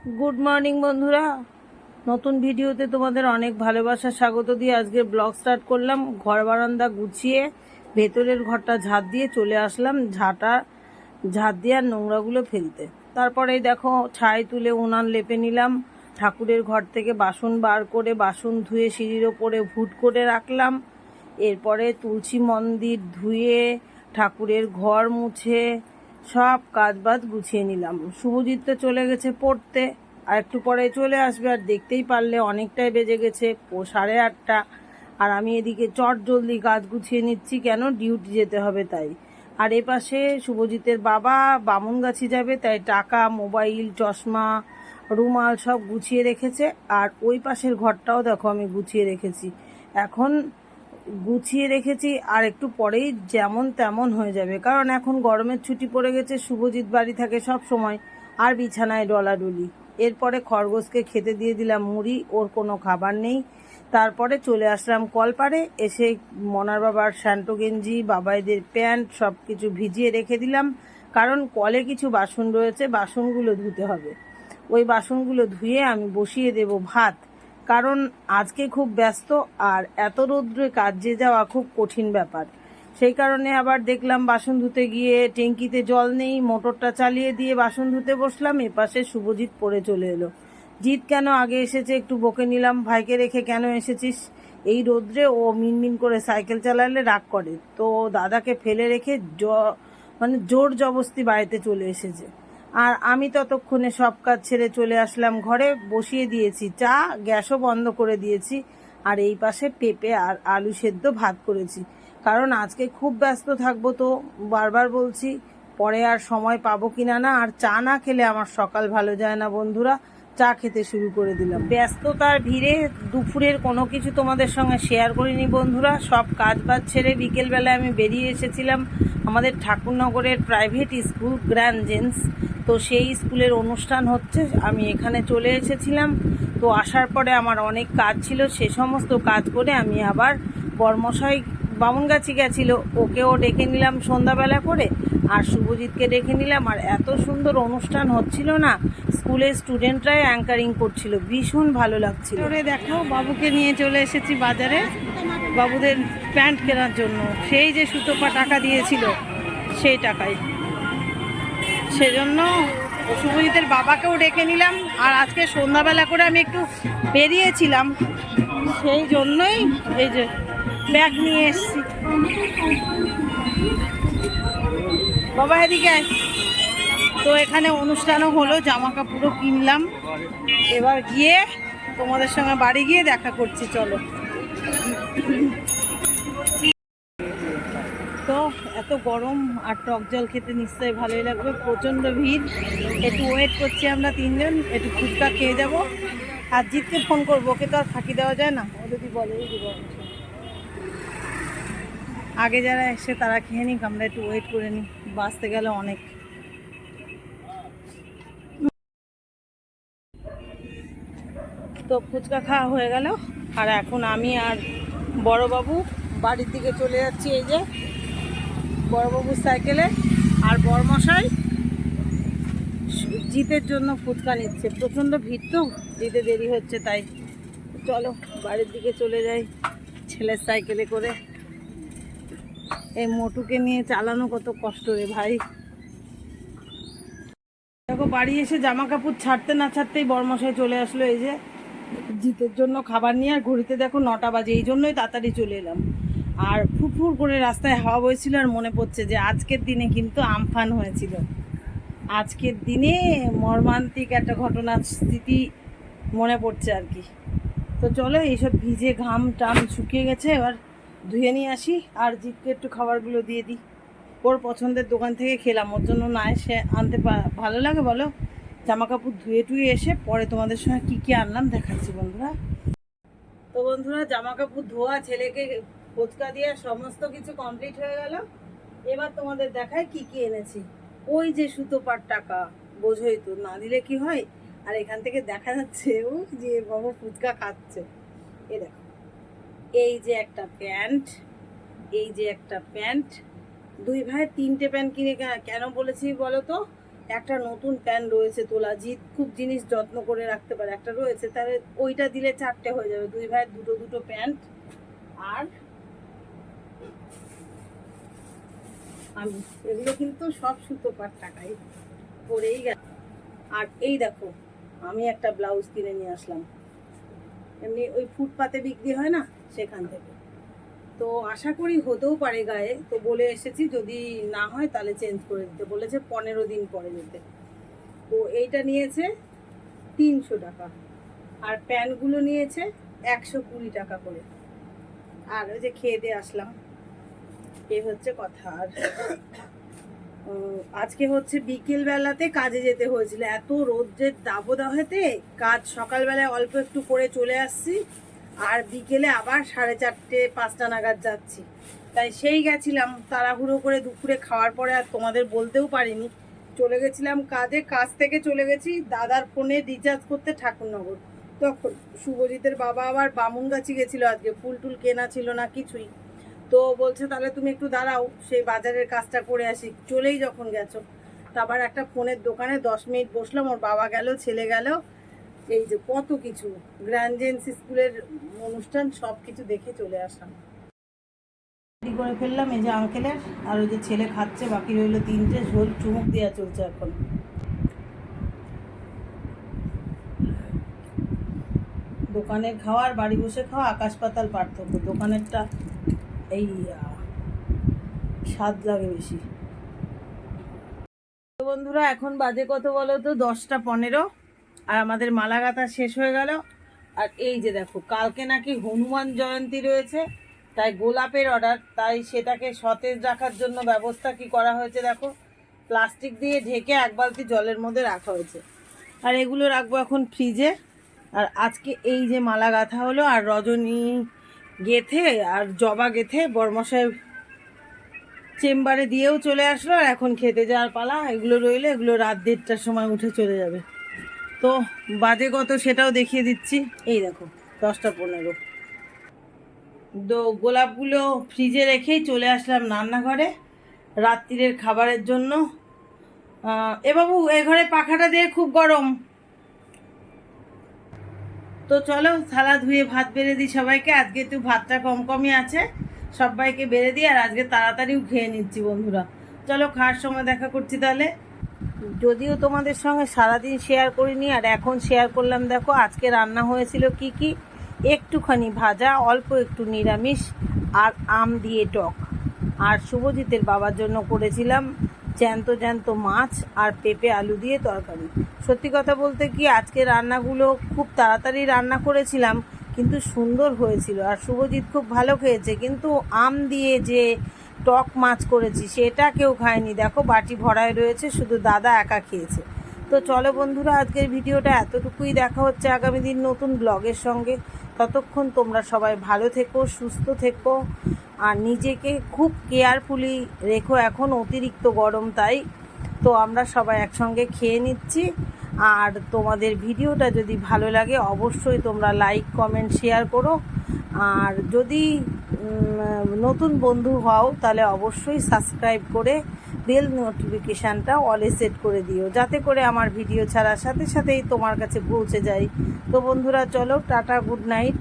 Good morning বন্ধুরা। নতুন ভিডিওতে তোমাদের অনেক ভালোবাসা, স্বাগত দিয়ে আজকে ব্লগ স্টার্ট করলাম। ঘর বারান্দা গুছিয়ে ভেতরের ঘরটা ঝাঁট দিয়ে চলে আসলাম, ঝাঁটা, ঝাঁট দিয়ে আর নোংরাগুলো ফেলতে। তারপরে দেখো, ছাই তুলে উনান লেপে নিলাম। ঠাকুরের ঘর থেকে বাসন বার করে, বাসন ধুয়ে সিঁড়ির ওপরে ভুট করে রাখলাম। এরপরে তুলসী মন্দির ধুয়ে ঠাকুরের ঘর মুছে সব কাজ বাজ গুছিয়ে নিলাম। শুভজিৎ তো চলে গেছে পড়তে, আর একটু পরে চলে আসবে, আর দেখতেই পারলে অনেকটাই বেজে গেছে সাড়ে আটটা। আর আমি এদিকে চট জলদি কাজ গুছিয়ে নিচ্ছি, কেন ডিউটি যেতে হবে তাই। আর এ পাশে শুভজিতের বাবা বামুনগাছি যাবে, তাই টাকা, মোবাইল, চশমা, রুমাল সব গুছিয়ে রেখেছে। আর ওই পাশের ঘরটাও দেখো আমি গুছিয়ে রেখেছি। এখন গুছিয়ে রেখেছি, আর একটু পরেই যেমন তেমন হয়ে যাবে। কারণ এখন গরমের ছুটি পড়ে গেছে, শুভজিৎ বাড়ি থাকে সব সময়, আর বিছানায় ডলাডুলি। এরপরে খরগোশকে খেতে দিয়ে দিলাম মুড়ি, ওর কোনো খাবার নেই। তারপরে চলে আসলাম কলপারে এসে মনার বাবার শ্যান্টো গেঞ্জি, বাবাইদের প্যান্ট সব কিছু ভিজিয়ে রেখে দিলাম। কারণ কলে কিছু বাসন রয়েছে, বাসনগুলো ধুতে হবে। ওই বাসনগুলো ধুয়ে আমি বসিয়ে দেব ভাত। কারণ আজকে খুব ব্যস্ত আর এত রৌদ্রে কাজে যাওয়া খুব কঠিন ব্যাপার। সেই কারণে আবার দেখলাম বাসন ধুতে গিয়ে ট্যাঙ্কিতে জল নেই, মোটরটা চালিয়ে দিয়ে বাসন ধুতে বসলাম, এপাশে শুভজিৎ পড়ে চলে এলো। জিৎ, কেন আগে এসেছে? একটু বকে নিলাম, ভাইকে রেখে কেন এসেছিস? এই রোদ্রে ও মিনমিন করে সাইকেল চালালে রাগ করে। তো দাদাকে ফেলে রেখে মানে জোর জবস্তি বাড়িতে চলে এসেছে। আর আমি ততক্ষণে সব কাজ ছেড়ে চলে আসলাম ঘরে, বসিয়ে দিয়েছি চা, গ্যাসও বন্ধ করে দিয়েছি, আর এই পাশে পেঁপে আর আলু সেদ্ধ ভাত করেছি। কারণ আজকে খুব ব্যস্ত থাকব তো, বারবার বলছি, পরে আর সময় পাবো কিনা না, আর চা না খেলে আমার সকাল ভালো যায় না বন্ধুরা। চা খেতে শুরু করে দিলাম। ব্যস্ততার ভিড়ে দুপুরের কোনো কিছু তোমাদের সঙ্গে শেয়ার করিনি বন্ধুরা। সব কাজ বাজ ছেড়ে বিকেলবেলায় আমি বেরিয়ে এসেছিলাম আমাদের ঠাকুরনগরের প্রাইভেট স্কুল গ্র্যান্ড জেন্স তো সেই স্কুলের অনুষ্ঠান হচ্ছে, আমি এখানে চলে এসেছিলাম। তো আসার পরে আমার অনেক কাজ ছিল, সে সমস্ত কাজ করে আমি আবার বর্মশাই বামুনগাছি গেছিল ওকেও ডেকে নিলাম সন্ধ্যাবেলা করে। আর শুভজিৎকে ডেকে নিলাম, আর এত সুন্দর অনুষ্ঠান হচ্ছিল না, স্কুলের স্টুডেন্টরাই অ্যাঙ্কারিং করছিল, ভীষণ ভালো লাগছিল। ওরে দেখো বাবুকে নিয়ে চলে এসেছি বাজারে, বাবুদের প্যান্ট কেনার জন্য। সেই যে সুতোপা টাকা দিয়েছিল, সেই টাকায়। সেজন্য শুভজিতের বাবাকেও ডেকে নিলাম, আর আজকে সন্ধ্যাবেলা করে আমি একটু বেরিয়েছিলাম। সেই জন্যই এই যে ব্যাগ নিয়ে এসেছি। বাবা এদিকে। তো এখানে অনুষ্ঠানও হলো জামা কাপড়ও কিনলাম। এবার গিয়ে তোমাদের সঙ্গে বাড়ি গিয়ে দেখা করছি, চলো। তো এত গরম আর টক জল খেতে নিশ্চয়ই ভালোই লাগবে, প্রচণ্ড ভিড়। একটু ওয়েট করছি আমরা তিনজন, একটু ফুচকা খেয়ে যাব। আর জিতকে ফোন করব, ওকে তো আর ফাঁকি দেওয়া যায় না। ও যদি দিব আগে যারা এসে তারা খেয়ে নিক, আমরা একটু ওয়েট করে নিই। বাঁচতে গেলে অনেক। তো ফুচকা খাওয়া হয়ে গেল। আর এখন আমি আর বড়বাবু বাড়ির দিকে চলে যাচ্ছি এই যে। বড়বাবুর সাইকেলে। আর বড়মশাই জিতের জন্য ফুচকা নিচ্ছে। প্রচণ্ড ভিড় তো জিতে দেরি হচ্ছে, তাই। চলো, বাড়ির দিকে চলে যাই ছেলের সাইকেলে করে। এই মোটুকে নিয়ে চালানো কত কষ্ট রে ভাই। দেখো, বাড়ি এসে জামা কাপড় ছাড়তে না ছাড়তেই বর্মশাই চলে আসলো এই যে। জিতের জন্য খাবার নিয়ে আর ঘড়িতে দেখো নটা বাজে, এই জন্যই তাড়াতাড়ি চলে এলাম। আর ফুরফুর করে রাস্তায় হাওয়া বইছিল আর মনে পড়ছে যে আজকের দিনে কিন্তু আমফান হয়েছিল। আজকের দিনে মর্মান্তিক একটা ঘটনার স্থিতি মনে পড়ছে আর কি। তো চলো, এইসব ভিজে ঘাম টাম শুকিয়ে গেছে, এবার ধুয়ে নিয়ে আসি আর জিতকে একটু খাবারগুলো দিয়ে দিই। ওর পছন্দের দোকান থেকে খেলাম, ওর জন্য না এসে আনতে ভালো লাগে বলো? জামা কাপড় ধুয়ে টুয়ে এসে পরে তোমাদের সঙ্গে কী কী আনলাম দেখাচ্ছি বন্ধুরা। তো বন্ধুরা জামা কাপড় ধোয়া, ছেলেকে ফুচকা দিয়ে, সমস্ত কিছু কমপ্লিট হয়ে গেল। এবার তোমাদের দেখায় কি কি এনেছি। ওই যে সুতোপার টাকা, বোঝোই তো, না দিলে কি হয়? আর এখান থেকে দেখা যাচ্ছে ও যে বাবা ফুচকা খাচ্ছে। এ দেখো। এই যে একটা প্যান্ট, এই যে একটা প্যান্ট, দুই ভাই তিনটে প্যান্ট কিনে কেন বলেছি বলো তো একটা নতুন প্যান্ট রয়েছে তোলা জিৎ খুব জিনিস যত্ন করে রাখতে পারে, একটা রয়েছে, তাহলে ওইটা দিলে চারটে হয়ে যাবে, দুই ভাইয়ের দুটো দুটো প্যান্ট। আর আমি, এগুলো কিন্তু সব সুতো পাট টাকাই, পরেই গেছে আর এই দেখো, আমি একটা ব্লাউজ কিনে নিয়ে আসলাম। এমনি ওই ফুটপাতে বিক্রি হয় না? সেখান থেকে। তো আশা করি হতেও পারে গায়ে। তো বলে এসেছি, যদি না হয় তাহলে চেঞ্জ করে দিতে। বলেছে পনেরো দিন পরে যেতে তো এইটা নিয়েছে তিনশো টাকা। আর প্যান্টগুলো নিয়েছে একশো কুড়ি টাকা করে। আর ওই যে খেয়ে দিয়ে আসলাম। এ হচ্ছে কথা। আর আজকে হচ্ছে বিকেল বেলাতে কাজে যেতে হয়েছিল। এত রোদ্রের দাবদাহেতে কাজ সকালবেলায় অল্প একটু করে চলে আসছি। আর বিকেলে আবার সাড়ে চারটে, পাঁচটা নাগাদ যাচ্ছি। তাই সেই গেছিলাম তাড়াহুড়ো করে দুপুরে খাওয়ার পরে আর তোমাদের বলতেও পারিনি। চলে গেছিলাম কাজে, কাজ থেকে চলে গেছি দাদার ফোনে রিচার্জ করতে ঠাকুরনগর। তখন শুভজিতের বাবা আবার বামুনগাছি গেছিল আজকে, ফুল টুল কেনা ছিল না কিছুই। তো বলছে, তাহলে তুমি একটু দাঁড়াও, সেই বাজারের কাজটা করে আসি। চলেই যখন গেছো। তারপর একটা ফোনের দোকানে দশ মিনিট বসলাম, ওর বাবা গেল, ছেলে গেল। এই যে কত কিছু গ্র্যান্ডজেন্স স্কুলের অনুষ্ঠান সব কিছু দেখে চলে আসলাম। রেডি করে ফেললাম, এই যে আঙ্কেলের আর ওই যে ছেলে খাচ্ছে, বাকি রইল তিনটে, ঝোল, চুমুক দেওয়া চলছে এখন। দোকানের খাওয়া আর বাড়ি বসে খাওয়া, আকাশ পাতাল পার্থক্য। দোকানেরটা এই স্বাদ লাগে বেশি। বন্ধুরা, এখন বাজে কত বলো তো? দশটা পনেরো। আর আমাদের মালা গাঁথা শেষ হয়ে গেল। আর এই যে দেখো, কালকে নাকি হনুমান জয়ন্তী রয়েছে, তাই গোলাপের অর্ডার তাই সেটাকে সতেজ রাখার জন্য ব্যবস্থা কি করা হয়েছে দেখো? প্লাস্টিক দিয়ে ঢেকে এক বালতি জলের মধ্যে রাখা হয়েছে। আর এগুলো রাখব এখন ফ্রিজে। আর আজকে এই যে মালা গাঁথা হলো, আর রজনী গেথে আর জবা গেথে বরমশাই চেম্বারে দিয়েও চলে আসলো, আর এখন খেতে যাওয়ার পালা। এগুলো রইলে, এগুলো রাত দেড়টার সময় উঠে চলে যাবে। তো বাজে কত সেটাও দেখিয়ে দিচ্ছি। এই দেখো, দশটা পনেরো। তো গোলাপগুলো ফ্রিজে রেখেই চলে আসলাম রান্নাঘরে রাত্রিরের খাবারের জন্য। এ বাবু, এ ঘরে পাখাটা দিয়ে খুব গরম। তো চলো, থালা ধুয়ে ভাত বেড়ে দিই সবাইকে। আজকে একটু ভাতটা কম কমই আছে, সবাইকে বেড়ে দিই, আর আজকে তাড়াতাড়িও খেয়ে নিচ্ছি বন্ধুরা। চলো, খাওয়ার সময় দেখা করছি তাহলে। যদিও তোমাদের সঙ্গে সারাদিন শেয়ার করিনি, আর এখন শেয়ার করলাম, দেখো আজকে রান্না হয়েছিল কি কি? একটুখানি ভাজা, অল্প একটু নিরামিষ, আর আম দিয়ে টক। আর শুভজিতের বাবার জন্য করেছিলাম জ্যান্ত জ্যান্ত মাছ আর পেঁপে আলু দিয়ে তরকারি। সত্যি কথা বলতে কি, আজকে রান্নাগুলো খুব তাড়াতাড়ি রান্না করেছিলাম, কিন্তু সুন্দর হয়েছিল। আর শুভজিৎ খুব ভালো খেয়েছে, কিন্তু আম দিয়ে যে টক মাছ করেছি, সেটা কেউ খায়নি। দেখো, বাটি ভরায় রয়েছে, শুধু দাদা একা খেয়েছে। তো চলো বন্ধুরা, আজকের ভিডিওটা এতটুকুই। দেখা হচ্ছে আগামী দিন নতুন ব্লগের সঙ্গে। ততক্ষণ তোমরা সবাই ভালো থেকো, সুস্থ থেকো, আর নিজেকে খুব কেয়ারফুলি রেখো। এখন অতিরিক্ত গরম তাই। তো আমরা সবাই একসঙ্গে খেয়ে নিচ্ছি। আর তোমাদের ভিডিওটা যদি ভালো লাগে, অবশ্যই তোমরা লাইক, কমেন্ট, শেয়ার করো। আর যদি নতুন বন্ধু হও, তাহলে অবশ্যই সাবস্ক্রাইব করে বেল নোটিফিকেশানটা অলে সেট করে দিও, যাতে করে আমার ভিডিও ছাড়ার সাথে সাথেই তোমার কাছে পৌঁছে যায়। তো বন্ধুরা, চলো, টাটা গুড নাইট